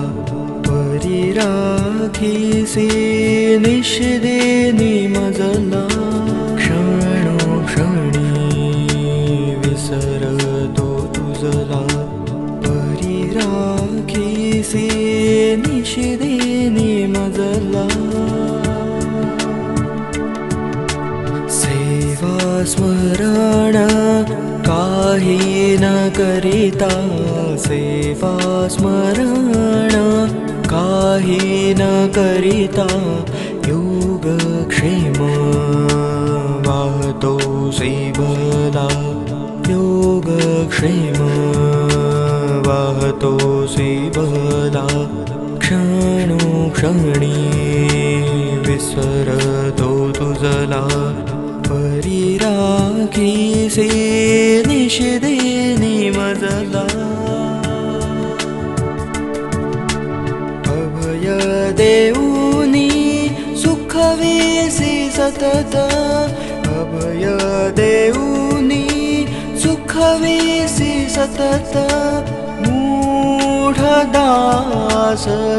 तुझला परी राखीसी निषदे निमजला क्षणोक्षणी विसरतो तुझला परी निषदे निमजला सेवा स्मरण न करिता सेवा स्मरण। काही न करिता योगक्षेम। वाहतो शिवदा योगक्षेम। वाहतो शिवदा क्षणोक्षणी विसरतो तुझला परी राखीसे निषदे निमजला अभय देऊनी सुखवेसी सतत। अभय देऊनी सुखवेसी सतत। मूढदास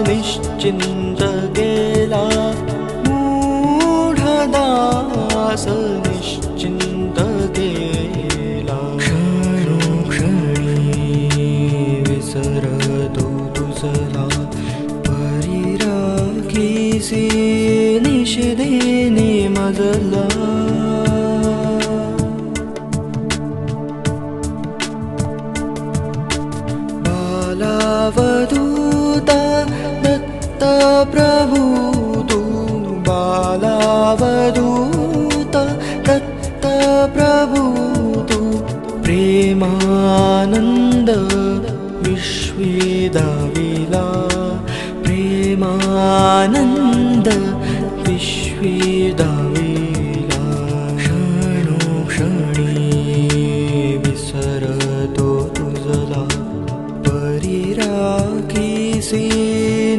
निश्चिन्त गेला मूढदास निश्चिन्त परिराखीसी निषदे निमजला बालावधूता दत्तप्रभू तु बालावधूता दत्तप्रभू तु प्रेमानन्द ी प्रेमानन्द विश्वेदविला। क्षणो क्षणी विसरतो तु जला परि राखिसी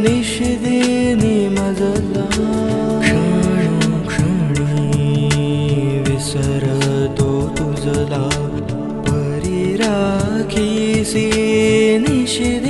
निशदे मणो क्षणि विसरतु तुजला परि राखी सी she